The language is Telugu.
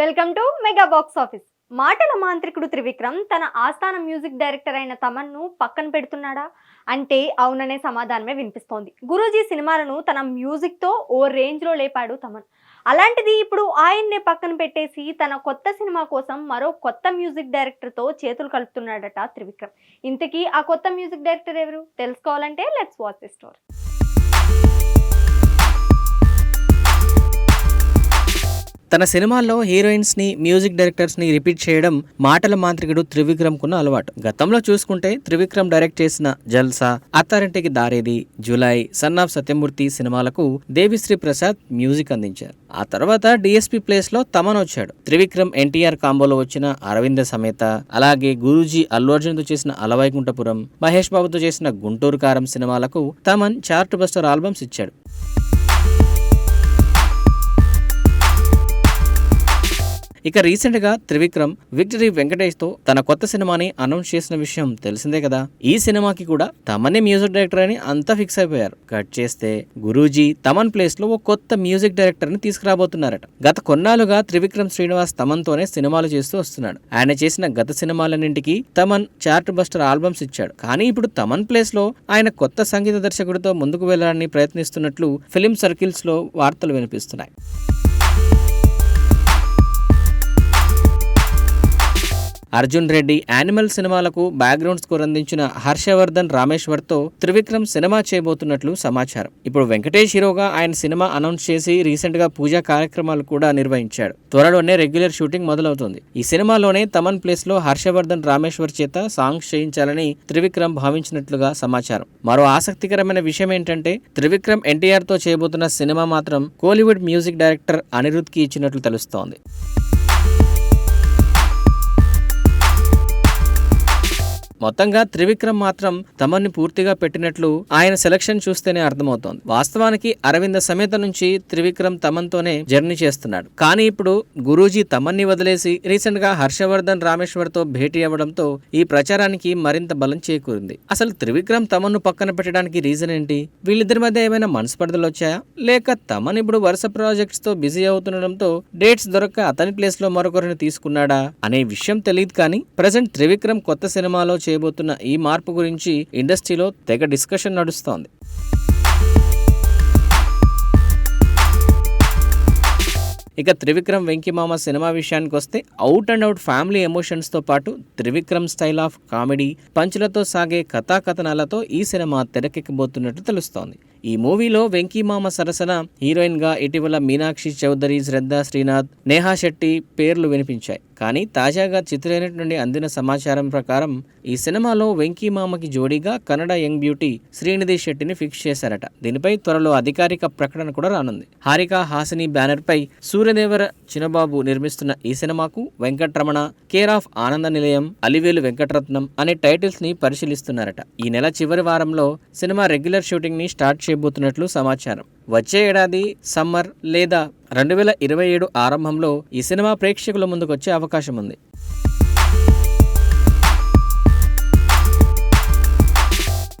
Welcome to mega box office. మాటల మాంత్రికుడు త్రివిక్రమ్ తన ఆస్థాన మ్యూజిక్ డైరెక్టర్ అయిన తమన్ను పక్కన పెడుతున్నాడా? అంటే అవుననే సమాధానమే వినిపిస్తోంది. గురూజీ సినిమాలను తన మ్యూజిక్తో ఓ రేంజ్లో లేపాడు తమన్. అలాంటిది ఇప్పుడు ఆయన్నే పక్కన పెట్టేసి తన కొత్త సినిమా కోసం మరో కొత్త మ్యూజిక్ డైరెక్టర్తో చేతులు కలుపుతున్నాడట త్రివిక్రమ్. ఇంతకీ ఆ కొత్త మ్యూజిక్ డైరెక్టర్ ఎవరు? తెలుసుకోవాలంటే లెట్స్ వాచ్ ది స్టోరీ. తన సినిమాల్లో హీరోయిన్స్ని మ్యూజిక్ డైరెక్టర్స్ని రిపీట్ చేయడం మాటల మాంత్రికుడు త్రివిక్రమ్ కున్న అలవాటు. గతంలో చూసుకుంటే త్రివిక్రమ్ డైరెక్ట్ చేసిన జల్సా అత్తారింటికి దారేది జులై సన్ ఆఫ్ సత్యమూర్తి సినిమాలకు దేవిశ్రీ ప్రసాద్ మ్యూజిక్ అందించారు. ఆ తర్వాత డిఎస్పీ ప్లేస్లో తమన్ వచ్చాడు. త్రివిక్రమ్ ఎన్టీఆర్ కాంబోలో వచ్చిన అరవింద సమేత అలాగే గురూజీ అల్లు అర్జున్తో చేసిన అలవైకుంఠపురం మహేష్ బాబుతో చేసిన గుంటూరు కారం సినిమాలకు తమన్ చార్ట్ బస్టర్ ఆల్బమ్స్ ఇచ్చాడు. ఇక రీసెంట్గా త్రివిక్రమ్ విక్టరీ వెంకటేష్తో తన కొత్త సినిమాని అనౌన్స్ చేసిన విషయం తెలిసిందే కదా. ఈ సినిమాకి కూడా తమనే మ్యూజిక్ డైరెక్టర్ అని అంతా ఫిక్స్ అయిపోయారు. కట్ చేస్తే గురూజీ తమన్ ప్లేస్లో ఓ కొత్త మ్యూజిక్ డైరెక్టర్ని తీసుకురాబోతున్నారట. గత కొన్నాళ్ళుగా త్రివిక్రమ్ శ్రీనివాస్ తమన్ తోనే సినిమాలు చేస్తూ వస్తున్నాడు. ఆయన చేసిన గత సినిమాలన్నింటికి తమన్ చార్ట్ బస్టర్ ఆల్బమ్స్ ఇచ్చాడు. కానీ ఇప్పుడు తమన్ ప్లేస్లో ఆయన కొత్త సంగీత దర్శకుడితో ముందుకు వెళ్ళాలని ప్రయత్నిస్తున్నట్లు ఫిలిం సర్కిల్స్లో వార్తలు వినిపిస్తున్నాయి. అర్జున్ రెడ్డి యానిమల్ సినిమాలకు బ్యాక్గ్రౌండ్ స్కోర్ అందించిన హర్షవర్ధన్ రామేశ్వర్తో త్రివిక్రమ్ సినిమా చేయబోతున్నట్లు సమాచారం. ఇప్పుడు వెంకటేష్ హీరోగా ఆయన సినిమా అనౌన్స్ చేసి రీసెంట్గా పూజా కార్యక్రమాలు కూడా నిర్వహించాడు. త్వరలోనే రెగ్యులర్ షూటింగ్ మొదలవుతుంది. ఈ సినిమాలోనే తమన్ ప్లేస్లో హర్షవర్ధన్ రామేశ్వర్ చేత సాంగ్స్ చేయించాలని త్రివిక్రమ్ భావించినట్లుగా సమాచారం. మరో ఆసక్తికరమైన విషయం ఏంటంటే త్రివిక్రమ్ ఎన్టీఆర్తో చేయబోతున్న సినిమా మాత్రం కోలీవుడ్ మ్యూజిక్ డైరెక్టర్ అనిరుద్కి ఇచ్చినట్లు తెలుస్తోంది. మొత్తంగా త్రివిక్రమ్ మాత్రం తమన్ని పూర్తిగా పెట్టినట్లు ఆయన సెలక్షన్ చూస్తేనే అర్థమవుతోంది. వాస్తవానికి అరవింద సమేత నుంచి త్రివిక్రమ్ తమన్తోనే జర్నీ చేస్తున్నాడు. కానీ ఇప్పుడు గురూజీ తమన్ని వదిలేసి రీసెంట్గా హర్షవర్ధన్ రామేశ్వర్తో భేటీ అవ్వడంతో ఈ ప్రచారానికి మరింత బలం చేకూరింది. అసలు త్రివిక్రమ్ తమన్ను పక్కన పెట్టడానికి రీజన్ ఏంటి? వీళ్ళిద్దరి మధ్య ఏమైనా మనస్పర్ధలు వచ్చాయా? లేక తమన్ ఇప్పుడు వరుస ప్రాజెక్ట్స్తో బిజీ అవుతుండడంతో డేట్స్ దొరక్క అతని ప్లేస్లో మరొకరిని తీసుకున్నాడా? అనే విషయం తెలియదు కానీ ప్రజెంట్ త్రివిక్రమ్ కొత్త సినిమాలో చేయబోతున్న ఈ మార్పు గురించి ఇండస్ట్రీలో తెగ డిస్కషన్ నడుస్తోంది. ఇక త్రివిక్రమ్ వెంకిమామ సినిమా విషయానికి వస్తే అవుట్ అండ్ అవుట్ ఫ్యామిలీ ఎమోషన్స్తో పాటు త్రివిక్రమ్ స్టైల్ ఆఫ్ కామెడీ పంచులతో సాగే కథాకథనాలతో ఈ సినిమా తెరకెక్కబోతున్నట్టు తెలుస్తోంది. ఈ మూవీలో వెంకీమామ సరసన హీరోయిన్గా ఇటీవల మీనాక్షి చౌదరి శ్రద్ధ శ్రీనాథ్ నేహా శెట్టి పేర్లు వినిపించాయి. కానీ తాజాగా చిత్రయూనిట్ నుండి అందిన సమాచారం ప్రకారం ఈ సినిమాలో వెంకీమామకి జోడీగా కన్నడ యంగ్ బ్యూటీ శ్రీనిధి శెట్టిని ఫిక్స్ చేశారట. దీనిపై త్వరలో అధికారిక ప్రకటన కూడా రానుంది. హారిక హాసిని బ్యానర్పై సూర్యదేవర చినబాబు నిర్మిస్తున్న ఈ సినిమాకు వెంకట్రమణ కేర్ ఆఫ్ ఆనంద నిలయం అలివేలు వెంకటరత్నం అనే టైటిల్స్ని పరిశీలిస్తున్నారట. ఈ నెల చివరి వారంలో సినిమా రెగ్యులర్ షూటింగ్ని స్టార్ట్ చేయబోతున్నట్లు సమాచారం. వచ్చే ఏడాది సమ్మర్ లేదా రెండు వేల ఇరవై ఏడు ఆరంభంలో ఈ సినిమా ప్రేక్షకుల ముందుకు వచ్చే అవకాశం ఉంది